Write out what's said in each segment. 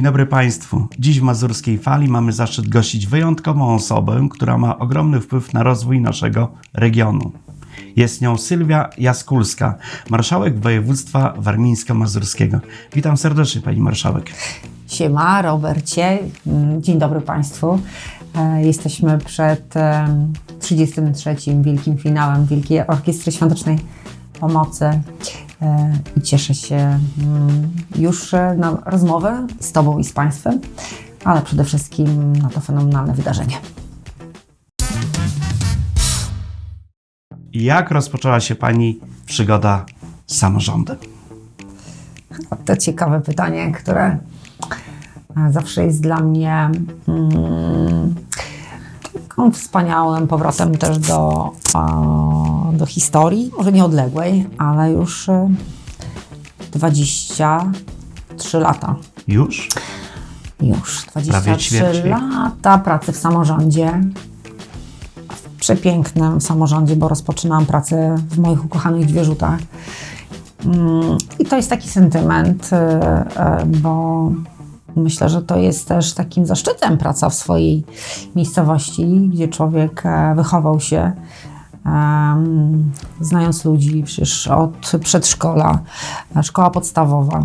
Dzień dobry Państwu. Dziś w Mazurskiej Fali mamy zaszczyt gościć wyjątkową osobę, która ma ogromny wpływ na rozwój naszego regionu. Jest nią Sylwia Jaskulska, marszałek województwa warmińsko-mazurskiego. Witam serdecznie Pani Marszałek. Siema, Robercie. Dzień dobry Państwu. E, Jesteśmy przed em, 33. wielkim finałem Wielkiej Orkiestry Świątecznej Pomocy i cieszę się mm, już e, na rozmowę z Tobą i z Państwem, ale przede wszystkim na to fenomenalne wydarzenie. Jak rozpoczęła się Pani przygoda z samorządem? To ciekawe pytanie, które e, zawsze jest dla mnie mm, wspaniałym powrotem też do, do historii, może nieodległej, ale już e, 23 lata. Już? Już Prawie 23 ćwierć wieku. lata pracy w samorządzie. W przepięknym samorządzie, bo rozpoczynałam pracę w moich ukochanych Dwierzutach. Mm, I to jest taki sentyment, e, e, bo myślę, że to jest też takim zaszczytem praca w swojej miejscowości, gdzie człowiek e, wychował się. Znając ludzi przecież od przedszkola, szkoła podstawowa,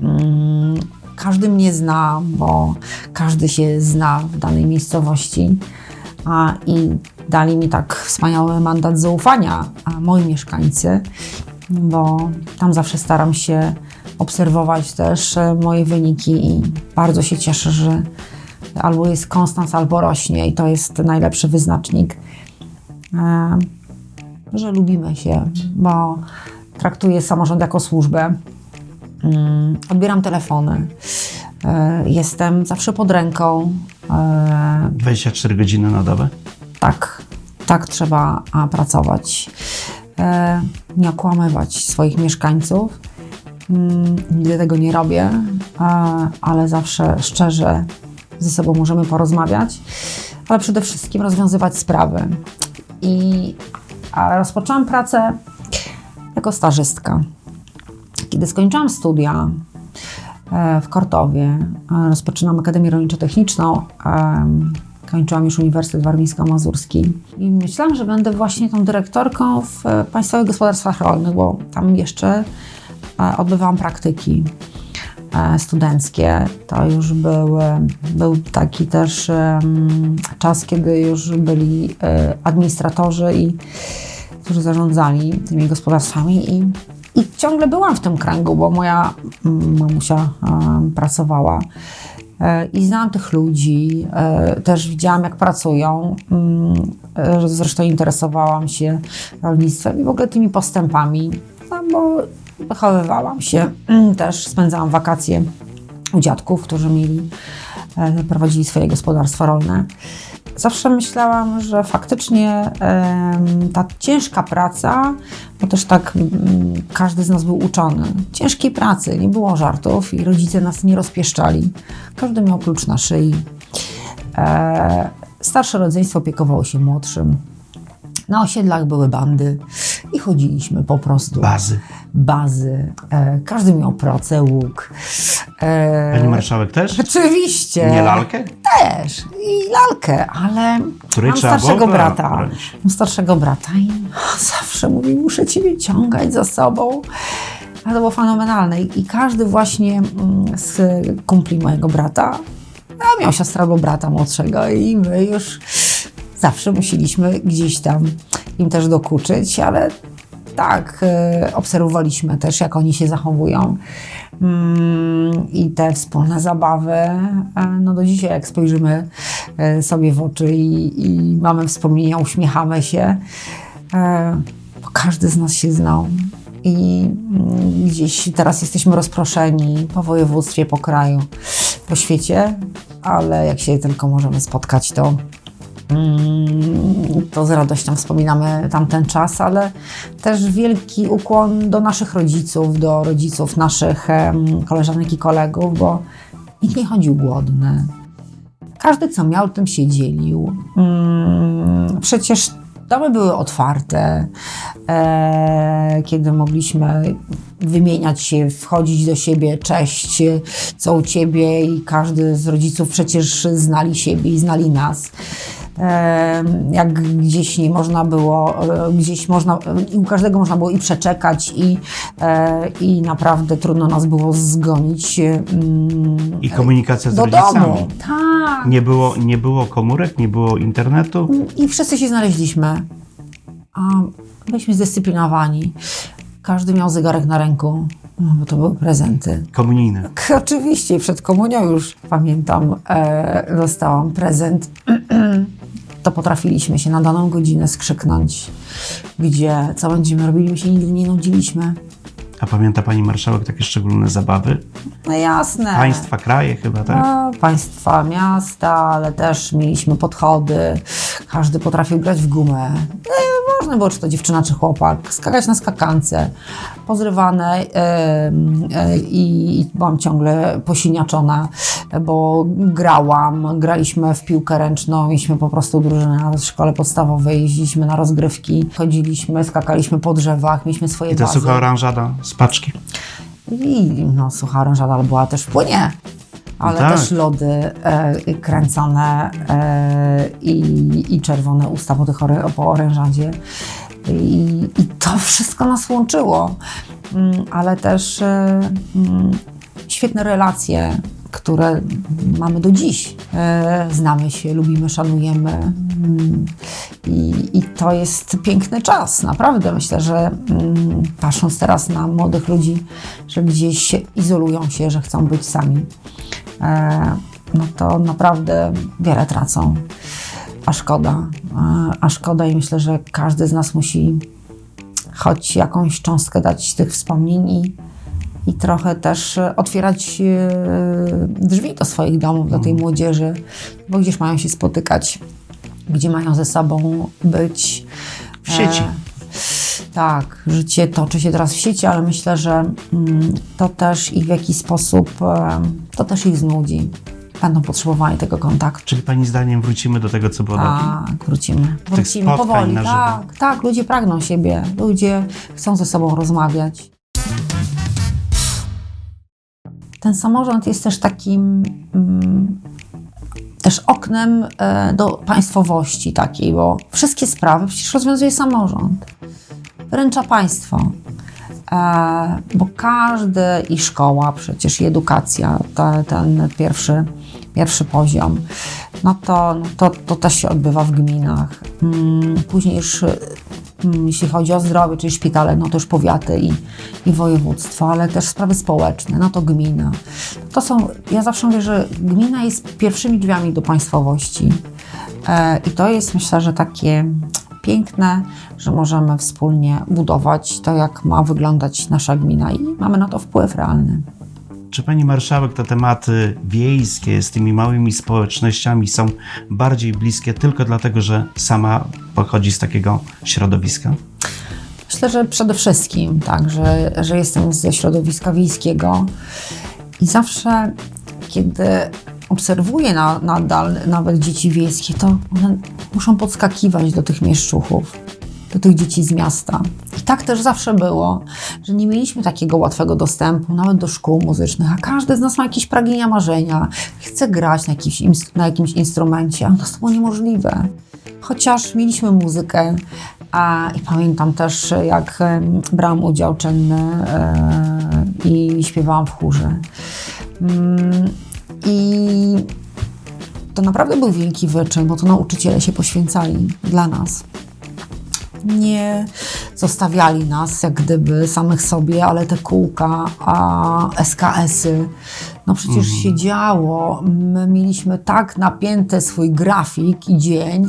Mm, każdy mnie zna, bo każdy się zna w danej miejscowości. A, I dali mi tak wspaniały mandat zaufania moi mieszkańcy, bo tam zawsze staram się obserwować też e, moje wyniki i bardzo się cieszę, że albo jest konstans, albo rośnie i to jest najlepszy wyznacznik, e, że lubimy się, bo traktuję samorząd jako służbę. Mm, odbieram telefony. E, Jestem zawsze pod ręką. E, 24 godziny na dobę? Tak, tak trzeba pracować. E, Nie okłamywać swoich mieszkańców. Mm, Nigdy tego nie robię, e, ale zawsze szczerze ze sobą możemy porozmawiać, ale przede wszystkim rozwiązywać sprawy. I rozpoczęłam pracę jako stażystka. Kiedy skończyłam studia e, w Kortowie, rozpoczynam Akademię Rolniczo-Techniczną, kończyłam już Uniwersytet Warmińsko-Mazurski i myślałam, że będę właśnie tą dyrektorką w e, Państwowych Gospodarstwach Rolnych, bo tam jeszcze e, odbywałam praktyki e, studenckie. To już był, był taki też czas, kiedy już byli administratorzy i którzy zarządzali tymi gospodarstwami i, i ciągle byłam w tym kręgu, bo moja mamusia pracowała i znałam tych ludzi, e, też widziałam jak pracują. Mm, e, Zresztą interesowałam się rolnictwem i w ogóle tymi postępami, no bo wychowywałam się, też spędzałam wakacje u dziadków, którzy mieli, e, prowadzili swoje gospodarstwa rolne. Zawsze myślałam, że faktycznie ta ciężka praca, bo też tak mm, każdy z nas był uczony, ciężkiej pracy, nie było żartów i rodzice nas nie rozpieszczali. Każdy miał klucz na szyi. E, starsze rodzeństwo opiekowało się młodszym. Na osiedlach były bandy i chodziliśmy po prostu Bazy. bazy. E, każdy miał pracę, łuk. E, Pani Marszałek też? Oczywiście. Nie lalkę? Też. I lalkę, ale Której mam starszego brata. Mam starszego brata i zawsze mówi, muszę ciebie ciągać za sobą. A to było fenomenalne. I, i każdy właśnie mm, z kumpli mojego brata a miał siostrę albo brata młodszego i my już zawsze musieliśmy gdzieś tam im też dokuczyć, ale tak, e, obserwowaliśmy też, jak oni się zachowują. Mm, I te wspólne zabawy, e, no do dzisiaj jak spojrzymy e, sobie w oczy i, i mamy wspomnienia, uśmiechamy się, e, bo każdy z nas się znał. I mm, gdzieś teraz jesteśmy rozproszeni po województwie, po kraju, po świecie, ale jak się tylko możemy spotkać, to to z radością wspominamy tamten czas, ale też wielki ukłon do naszych rodziców, do rodziców naszych koleżanek i kolegów, bo nikt nie chodził głodny. Każdy co miał, tym się dzielił. Mm, Przecież domy były otwarte, e, kiedy mogliśmy wymieniać się, wchodzić do siebie, cześć, co u ciebie i każdy z rodziców przecież znali siebie i znali nas. E, jak gdzieś nie można było, e, gdzieś można, i u każdego można było i przeczekać i, e, i naprawdę trudno nas było zgonić mm, I komunikacja z do rodzicami. domu. Tak. Nie było, nie było komórek, nie było internetu. I wszyscy się znaleźliśmy. A byliśmy zdyscyplinowani. Każdy miał zegarek na ręku, no, bo to były prezenty. Komunijne. K- Oczywiście, przed komunią już pamiętam, e, dostałam prezent. To potrafiliśmy się na daną godzinę skrzyknąć, gdzie co będziemy robili, my się nigdy nie nudziliśmy. A pamięta pani marszałek takie szczególne zabawy? No jasne. Państwa, kraje chyba, tak? No, państwa, miasta, ale też mieliśmy podchody. Każdy potrafił grać w gumę. No i Można było, czy to dziewczyna, czy chłopak, skakać na skakance, pozrywane e, i, i byłam ciągle posiniaczona, bo grałam, graliśmy w piłkę ręczną, mieliśmy po prostu drużynę na szkole podstawowej, jeździliśmy na rozgrywki, chodziliśmy, skakaliśmy po drzewach, mieliśmy swoje I ta bazy. sucha oranżada z paczki. I no, sucha orężada ale była też w płynie. Ale tak. też lody e, kręcone e, i, i czerwone usta po, tych orę, po orężadzie. I, I to wszystko nas łączyło. Mm, ale też e, mm, świetne relacje, które mamy do dziś. E, znamy się, lubimy, szanujemy. Mm, I, I to jest piękny czas, naprawdę. Myślę, że mm, patrząc teraz na młodych ludzi, że gdzieś izolują się, że chcą być sami, e, no to naprawdę wiele tracą. A szkoda. E, a szkoda i myślę, że każdy z nas musi choć jakąś cząstkę dać tych wspomnień i, i trochę też e, otwierać e, drzwi do swoich domów, do tej młodzieży, bo gdzieś mają się spotykać, gdzie mają ze sobą być. W sieci. tak, życie toczy się teraz w sieci, ale myślę, że mm, to też i w jakiś sposób e, to też ich znudzi. Będą potrzebowali tego kontaktu. Czyli pani zdaniem wrócimy do tego, co było? Tak, wrócimy. Wrócimy powoli. na żywo. Tak, tak, ludzie pragną siebie. Ludzie chcą ze sobą rozmawiać. Ten samorząd jest też takim mm, też oknem e, do państwowości takiej, bo wszystkie sprawy przecież rozwiązuje samorząd. Wręcza państwo. E, bo każdy i szkoła przecież i edukacja, te, ten pierwszy, pierwszy poziom, no to, no to, to też się odbywa w gminach. Mm, Później już jeśli chodzi o zdrowie, czyli szpitale, no to już powiaty i, i województwo, ale też sprawy społeczne, no to gmina. To są, ja zawsze mówię, że gmina jest pierwszymi drzwiami do państwowości. E, I to jest myślę, że takie piękne, że możemy wspólnie budować to, jak ma wyglądać nasza gmina i mamy na to wpływ realny. Czy pani marszałek te tematy wiejskie z tymi małymi społecznościami są bardziej bliskie tylko dlatego, że sama pochodzi z takiego środowiska? Myślę, że przede wszystkim tak, że, że jestem ze środowiska wiejskiego i zawsze, kiedy obserwuję na, nadal nawet dzieci wiejskie, to one muszą podskakiwać do tych mieszczuchów, do tych dzieci z miasta. I tak też zawsze było, że nie mieliśmy takiego łatwego dostępu nawet do szkół muzycznych, a każdy z nas ma jakieś pragnienia, marzenia, chce grać na jakimś, na jakimś instrumencie, a to było niemożliwe. Chociaż mieliśmy muzykę, a, i pamiętam też, jak brałam udział czynny e, i śpiewałam w chórze. Mm, I to naprawdę był wielki wyczyn, bo to nauczyciele się poświęcali dla nas. Nie zostawiali nas jak gdyby samych sobie, ale te kółka, a SKS-y, no przecież się działo. My mieliśmy tak napięty swój grafik i dzień,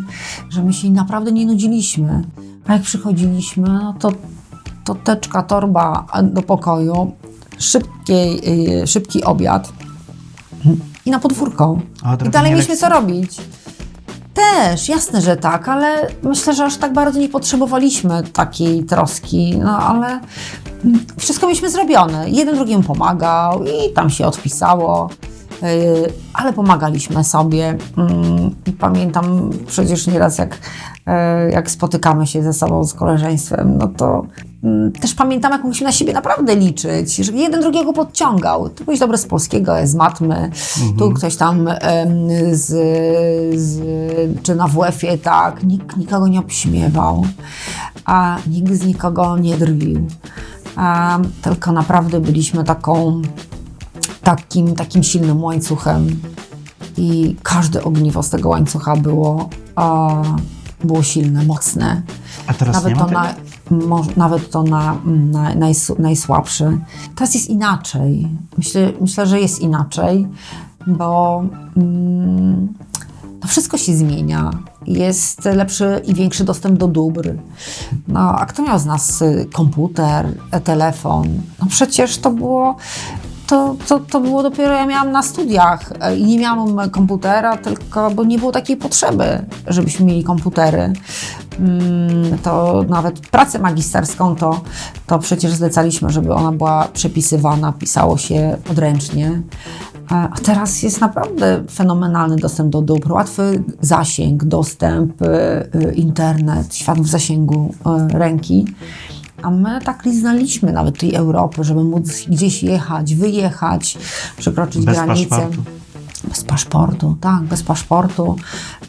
że my się naprawdę nie nudziliśmy. A jak przychodziliśmy, no to, to teczka, torba do pokoju, szybki, szybki obiad i na podwórko. A I dalej mieliśmy co robić. Też, jasne, że tak, ale myślę, że aż tak bardzo nie potrzebowaliśmy takiej troski, no ale wszystko mieliśmy zrobione. Jeden drugiemu pomagał i tam się odpisało. Yy, ale pomagaliśmy sobie. Mm, pamiętam przecież nieraz, jak, yy, jak spotykamy się ze sobą z koleżeństwem, no to też pamiętam, jak mogliśmy na siebie naprawdę liczyć, że jeden drugiego podciągał. Ty byłeś dobry z polskiego, z matmy, tu ktoś tam z, z, czy na WF-ie, tak, nikt nikogo nie obśmiewał, a nigdy z nikogo nie drwił. A, tylko naprawdę byliśmy taką takim, takim silnym łańcuchem i każde ogniwo z tego łańcucha było, a, było silne, mocne. A teraz Nawet nie ma to, tego? Nawet to na, na najs, najsłabszy. Teraz jest inaczej. Myślę, myślę, że jest inaczej, bo mm, wszystko się zmienia. Jest lepszy i większy dostęp do dóbr. No, a kto miał z nas y, komputer, e, telefon? No przecież to było to, to, to było dopiero, ja miałam na studiach e, i nie miałam komputera, tylko bo nie było takiej potrzeby, żebyśmy mieli komputery. Mm, To nawet pracę magisterską to, to przecież zlecaliśmy, żeby ona była przepisywana, pisało się odręcznie. E, A teraz jest naprawdę fenomenalny dostęp do dóbr, łatwy zasięg, dostęp, e, e, internet, świat w zasięgu e, ręki. A my tak liznaliśmy nawet tej Europy, żeby móc gdzieś jechać, wyjechać, przekroczyć Bez granicę. paszportu. Bez paszportu, tak, bez paszportu,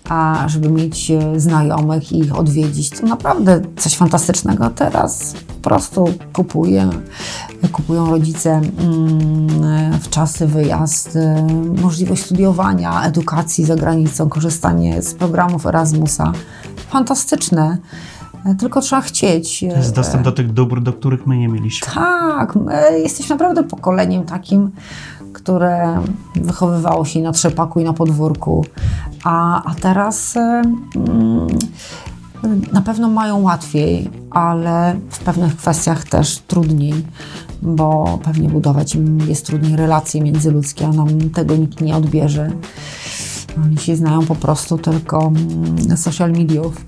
a żeby mieć e, znajomych i ich odwiedzić, to naprawdę coś fantastycznego. Teraz po prostu kupuję, kupują rodzice mm, w czasy wyjazd, e, możliwość studiowania, edukacji za granicą, korzystanie z programów Erasmusa. Fantastyczne, tylko trzeba chcieć. To jest dostęp do tych dóbr, do których my nie mieliśmy. Tak, my jesteśmy naprawdę pokoleniem takim, które wychowywało się na trzepaku i na podwórku, a, a teraz e, mm, na pewno mają łatwiej, ale w pewnych kwestiach też trudniej, bo pewnie budować im jest trudniej relacje międzyludzkie, a nam tego nikt nie odbierze. Oni się znają po prostu tylko mm, social mediów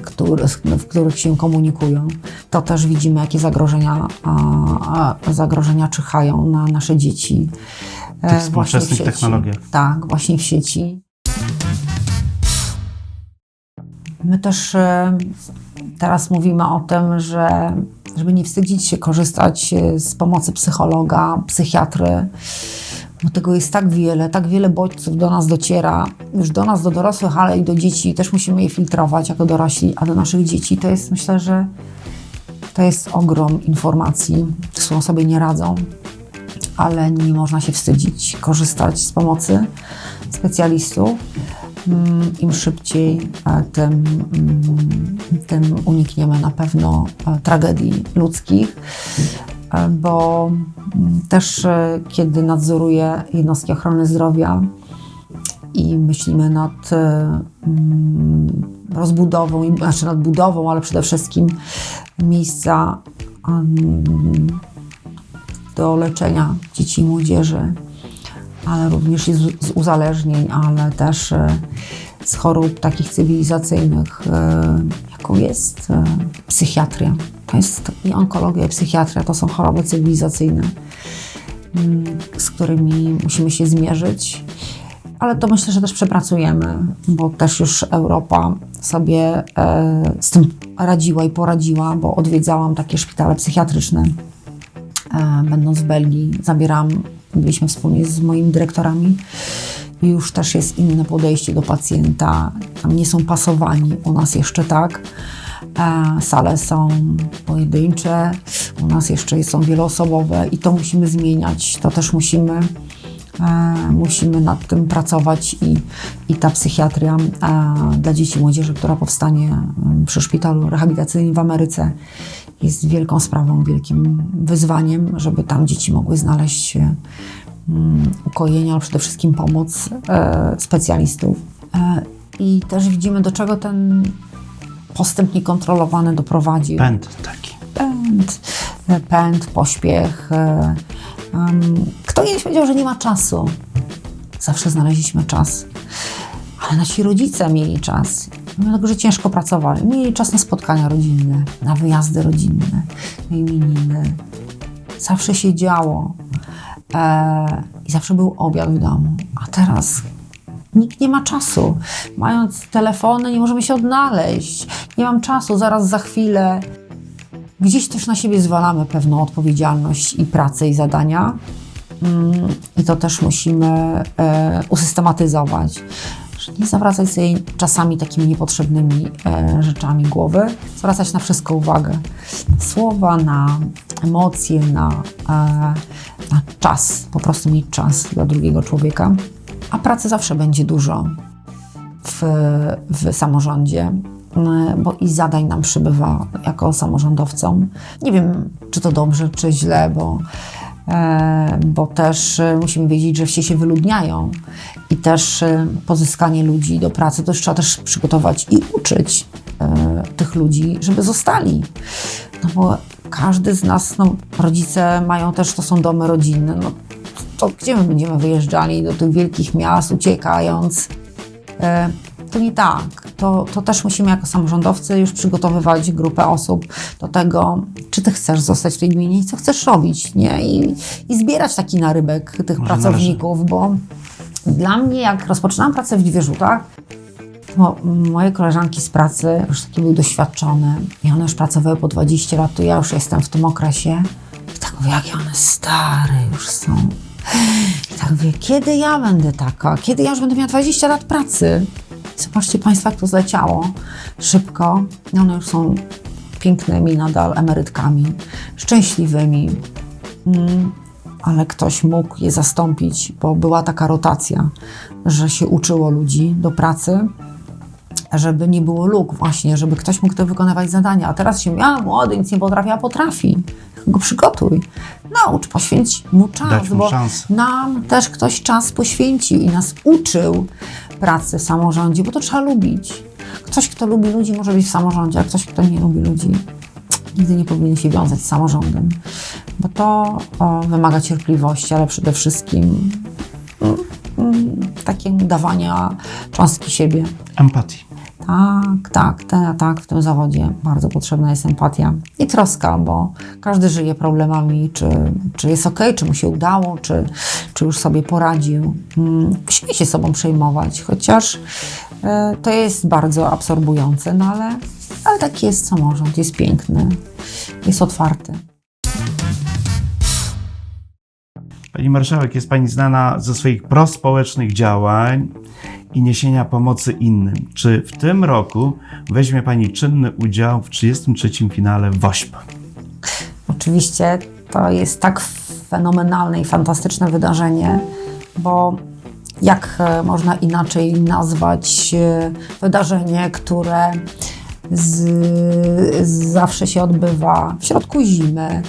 który, w których się komunikują, to też widzimy, jakie zagrożenia, zagrożenia czyhają na nasze dzieci. e, w współczesnych sieci. technologiach. Tak, właśnie w sieci. My też e, teraz mówimy o tym, że żeby nie wstydzić się korzystać e, z pomocy psychologa, psychiatry, bo tego jest tak wiele, tak wiele bodźców do nas dociera, już do nas, do dorosłych, ale i do dzieci. Też musimy je filtrować jako dorośli, a do naszych dzieci to jest, myślę, że to jest ogrom informacji, z którą sobie nie radzą, ale nie można się wstydzić korzystać z pomocy specjalistów. Mm, Im szybciej, e, tym, mm, tym unikniemy na pewno e, tragedii ludzkich, bo mm, też e, kiedy nadzoruję jednostki ochrony zdrowia i myślimy nad e, mm, rozbudową, znaczy nad budową, ale przede wszystkim miejsca do leczenia dzieci i młodzieży, ale również z, uzależnień, ale też e, z chorób takich cywilizacyjnych, jaką jest e, psychiatria. To jest i onkologia, i psychiatria to są choroby cywilizacyjne, mm, z którymi musimy się zmierzyć. Ale to myślę, że też przepracujemy, bo też już Europa sobie e, z tym radziła i poradziła, bo odwiedzałam takie szpitale psychiatryczne e, będąc w Belgii, zabieram, byliśmy wspólnie z moimi dyrektorami już też jest inne podejście do pacjenta. Tam nie są pasowani, u nas jeszcze tak. E, Sale są pojedyncze, u nas jeszcze są wieloosobowe i to musimy zmieniać. To też musimy, e, musimy nad tym pracować i, i ta psychiatria e, dla dzieci i młodzieży, która powstanie przy szpitalu rehabilitacyjnym w Ameryce, jest wielką sprawą, wielkim wyzwaniem, żeby tam dzieci mogły znaleźć e, mm, ukojenie, ale przede wszystkim pomoc e, specjalistów. E, I też widzimy, do czego ten postęp niekontrolowany doprowadził Pęd taki. pęd, e, pęd, pośpiech. Kto kiedyś powiedział, że nie ma czasu? Zawsze znaleźliśmy czas. Ale nasi rodzice mieli czas. Mimo tego, że ciężko pracowali. Mieli czas na spotkania rodzinne, na wyjazdy rodzinne, na imieniny. Zawsze się działo. E, i zawsze był obiad w domu. A teraz nikt nie ma czasu. Mając telefony, nie możemy się odnaleźć. Nie mam czasu, zaraz za chwilę. Gdzieś też na siebie zwalamy pewną odpowiedzialność i pracę i zadania. Mm, I to też musimy e, usystematyzować. Nie zawracać sobie czasami takimi niepotrzebnymi e, rzeczami głowy, zwracać na wszystko uwagę. Słowa, na emocje, na, e, na czas, po prostu mieć czas dla drugiego człowieka. A pracy zawsze będzie dużo w, w samorządzie, y, bo i zadań nam przybywa jako samorządowcom. Nie wiem, czy to dobrze, czy źle, bo, e, bo też e, musimy wiedzieć, że wsie się wyludniają i też e, pozyskanie ludzi do pracy, to trzeba też przygotować i uczyć e, tych ludzi, żeby zostali. No bo każdy z nas, no, rodzice mają też, to są domy rodzinne, no, to gdzie my będziemy wyjeżdżali do tych wielkich miast, uciekając? E, To nie tak. To, to też musimy jako samorządowcy już przygotowywać grupę osób do tego, czy ty chcesz zostać w tej gminie i co chcesz robić, nie? I, i zbierać taki narybek tych Może pracowników, bo dla mnie, jak rozpoczynałam pracę w Dwierzutach, to moje koleżanki z pracy już takie były doświadczone i one już pracowały po 20 lat, to ja już jestem w tym okresie. I tak mówię, jakie one stare już są. I tak mówię, kiedy ja będę taka? Kiedy ja już będę miała 20 lat pracy? Zobaczcie Państwo, jak to zleciało szybko. I one już są pięknymi nadal emerytkami, szczęśliwymi. Mm, ale ktoś mógł je zastąpić, bo była taka rotacja, że się uczyło ludzi do pracy, żeby nie było luk właśnie, żeby ktoś mógł to wykonywać zadania. A teraz się ja młody, nic nie potrafi, a potrafi. Go przygotuj, naucz, poświęć mu czas, Dać mu bo szansę. nam też ktoś czas poświęcił i nas uczył pracy w samorządzie, bo to trzeba lubić. Ktoś, kto lubi ludzi, może być w samorządzie, a ktoś, kto nie lubi ludzi, nigdy nie powinien się wiązać z samorządem, bo to o, wymaga cierpliwości, ale przede wszystkim mm, mm, takiego dawania cząstki siebie. Empatii. Tak, tak, ten, tak, w tym zawodzie bardzo potrzebna jest empatia i troska, bo każdy żyje problemami, czy, czy jest ok, czy mu się udało, czy, czy już sobie poradził. Mm, Musimy się sobą przejmować, chociaż e, to jest bardzo absorbujące, no ale, ale taki jest samorząd, jest piękny, jest otwarty. Pani marszałek, jest Pani znana ze swoich prospołecznych działań i niesienia pomocy innym. Czy w tym roku weźmie Pani czynny udział w 33. finale WOŚP? Oczywiście to jest tak fenomenalne i fantastyczne wydarzenie, bo jak e, można inaczej nazwać e, wydarzenie, które z, zawsze się odbywa w środku zimy.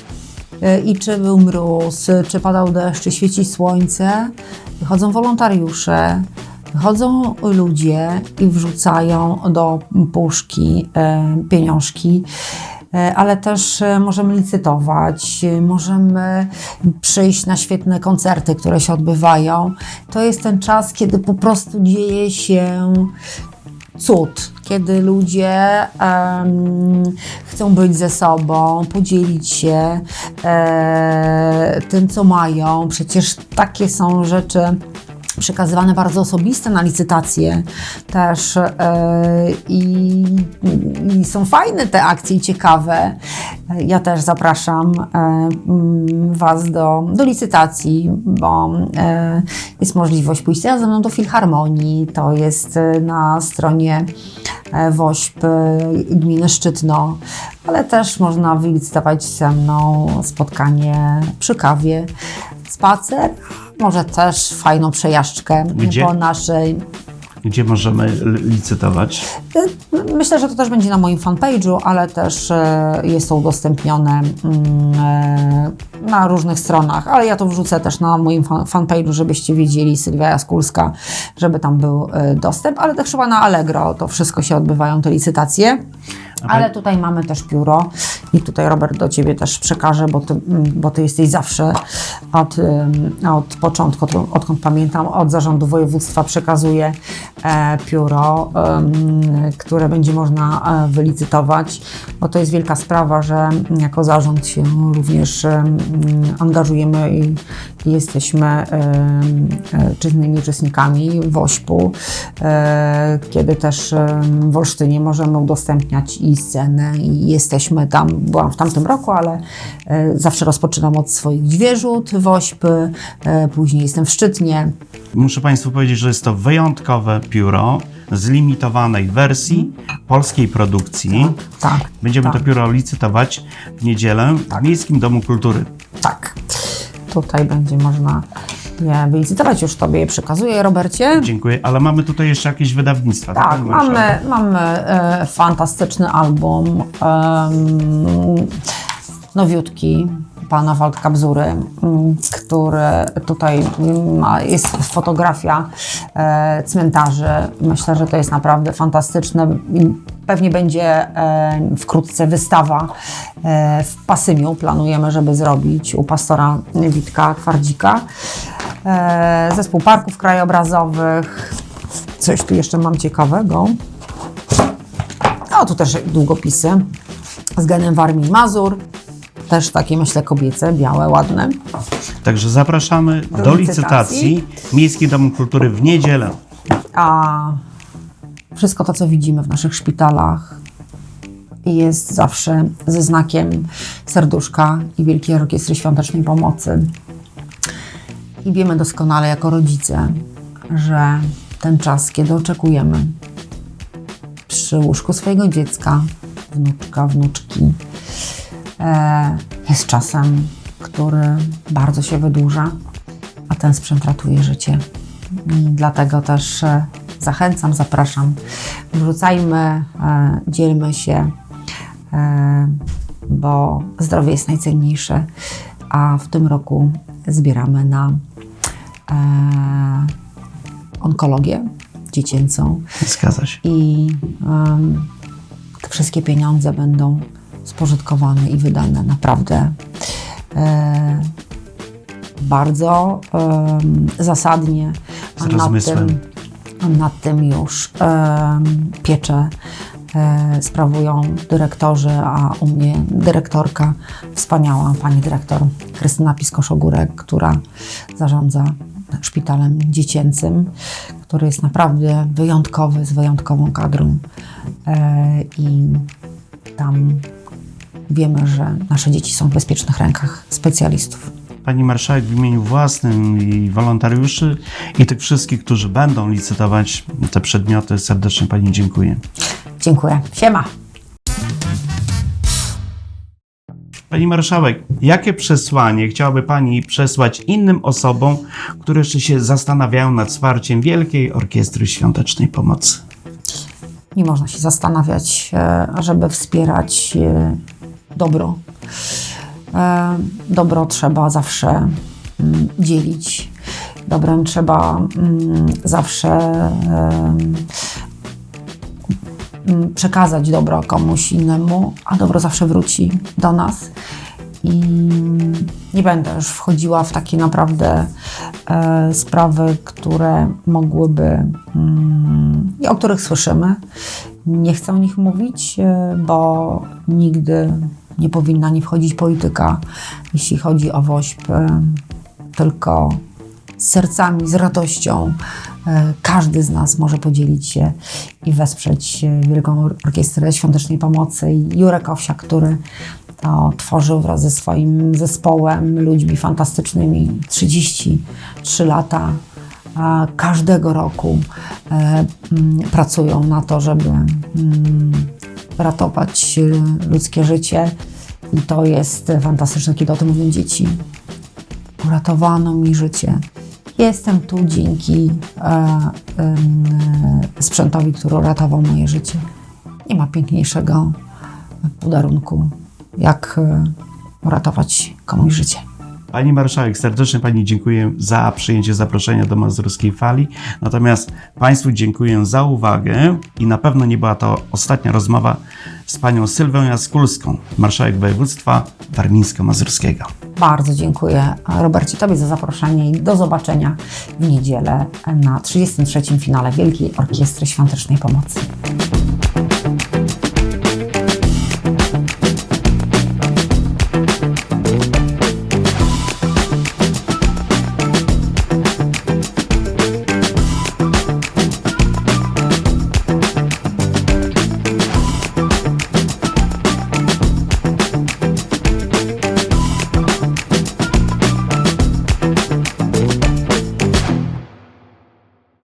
E, I czy był mróz, czy padał deszcz, czy świeci słońce, wychodzą wolontariusze, wychodzą ludzie i wrzucają do puszki e, pieniążki. E, ale też e, możemy licytować, możemy przyjść na świetne koncerty, które się odbywają. To jest ten czas, kiedy po prostu dzieje się cud, kiedy ludzie em, chcą być ze sobą, podzielić się e, tym, co mają. Przecież takie są rzeczy przekazywane bardzo osobiste na licytacje też e, i, i są fajne te akcje i ciekawe. Ja też zapraszam e, mm, Was do, do licytacji, bo e, jest możliwość pójścia ze mną do Filharmonii. To jest na stronie WOŚP gminy Szczytno, ale też można wylicytować ze mną spotkanie przy kawie, spacer, może też fajną przejażdżkę Gdzie? po naszej Gdzie możemy licytować? Myślę, że to też będzie na moim fanpage'u, ale też e, jest to udostępnione mm, e, na różnych stronach, ale ja to wrzucę też na moim fan- fanpage'u, żebyście wiedzieli, Sylwia Jaskulska, żeby tam był dostęp, ale też chyba na Allegro to wszystko się odbywają, te licytacje. Ale tutaj mamy też pióro i tutaj Robert do Ciebie też przekaże, bo Ty, mm, bo ty jesteś zawsze od, ym, od początku, od, odkąd pamiętam, od zarządu województwa przekazuje e, pióro, które będzie można e, wylicytować, bo to jest wielka sprawa, że jako zarząd się również angażujemy i jesteśmy e, czynnymi uczestnikami WOŚP-u, e, kiedy też w Olsztynie możemy udostępniać i scenę i jesteśmy tam, byłam w tamtym roku, ale e, zawsze rozpoczynam od swoich zwierzut, WOŚP, później jestem w Szczytnie. Muszę Państwu powiedzieć, że jest to wyjątkowe pióro z limitowanej wersji polskiej produkcji. Tak, Będziemy tak. to pióro licytować w niedzielę w Miejskim Domu Kultury. tak. Tutaj będzie można je wylicytować, już Tobie je przekazuję, Robercie. Dziękuję, ale mamy tutaj jeszcze jakieś wydawnictwa. Tak, Marszałek? mamy, mamy e, fantastyczny album, em, nowiutki pana Waldka Bzury, który tutaj ma, jest fotografia e, cmentarzy. Myślę, że to jest naprawdę fantastyczne. Pewnie będzie e, wkrótce wystawa e, w Pasymiu. Planujemy, żeby zrobić u pastora Witka Twardzika. E, zespół parków krajobrazowych. Coś tu jeszcze mam ciekawego. O, tu też długopisy z genem Warmii i Mazur. Też takie, myślę, kobiece, białe, ładne. Także zapraszamy do, Do licytacji. licytacji. Miejski Dom Kultury w niedzielę. A wszystko to, co widzimy w naszych szpitalach, jest zawsze ze znakiem serduszka i Wielkiej Orkiestry Świątecznej Pomocy. I wiemy doskonale jako rodzice, że ten czas, kiedy oczekujemy przy łóżku swojego dziecka, wnuczka, wnuczki, e, jest czasem, który bardzo się wydłuża, a ten sprzęt ratuje życie. Dlatego też e, zachęcam, zapraszam. Wrzucajmy, e, dzielmy się, e, bo zdrowie jest najcenniejsze, a w tym roku zbieramy na e, onkologię dziecięcą Zgadza się. i te wszystkie pieniądze będą spożytkowane i wydane naprawdę bardzo em, zasadnie. Z rozmysłem. tym, nad tym już em, pieczę e, sprawują dyrektorzy, a u mnie dyrektorka, wspaniała pani dyrektor Krystyna Piskosz-Ogórek, która zarządza szpitalem dziecięcym, który jest naprawdę wyjątkowy, z wyjątkową kadrą e, i tam wiemy, że nasze dzieci są w bezpiecznych rękach specjalistów. Pani Marszałek w imieniu własnym i wolontariuszy i tych wszystkich, którzy będą licytować te przedmioty, serdecznie Pani dziękuję. Dziękuję. Siema. Pani Marszałek, jakie przesłanie chciałaby Pani przesłać innym osobom, które jeszcze się zastanawiają nad wsparciem Wielkiej Orkiestry Świątecznej Pomocy? Nie można się zastanawiać, e, żeby wspierać e, dobro. E, Dobro trzeba zawsze mm, dzielić. Dobrem trzeba mm, zawsze em, mm, przekazać dobro komuś innemu, a dobro zawsze wróci do nas. I nie będę już wchodziła w takie naprawdę e, sprawy, które mogłyby i o których słyszymy. Nie chcę o nich mówić, e, bo nigdy nie powinna nie wchodzić polityka, jeśli chodzi o WOŚP, e, tylko z sercami, z radością e, każdy z nas może podzielić się i wesprzeć e, Wielką Orkiestrę Świątecznej Pomocy i Jurek Owsia, który to tworzył wraz ze swoim zespołem, ludźmi fantastycznymi 33 lata. Każdego roku pracują na to, żeby mm, ratować e, ludzkie życie. I to jest fantastyczne, kiedy o tym mówią dzieci. Uratowano mi życie. Jestem tu dzięki e, e, sprzętowi, który uratował moje życie. Nie ma piękniejszego podarunku, jak e, uratować komuś życie. Pani marszałek, serdecznie Pani dziękuję za przyjęcie zaproszenia do Mazurskiej Fali. Natomiast Państwu dziękuję za uwagę i na pewno nie była to ostatnia rozmowa z Panią Sylwią Jaskulską, marszałek województwa warmińsko-mazurskiego. Bardzo dziękuję Robercie Tobie za zaproszenie i do zobaczenia w niedzielę na 33. finale Wielkiej Orkiestry Świątecznej Pomocy.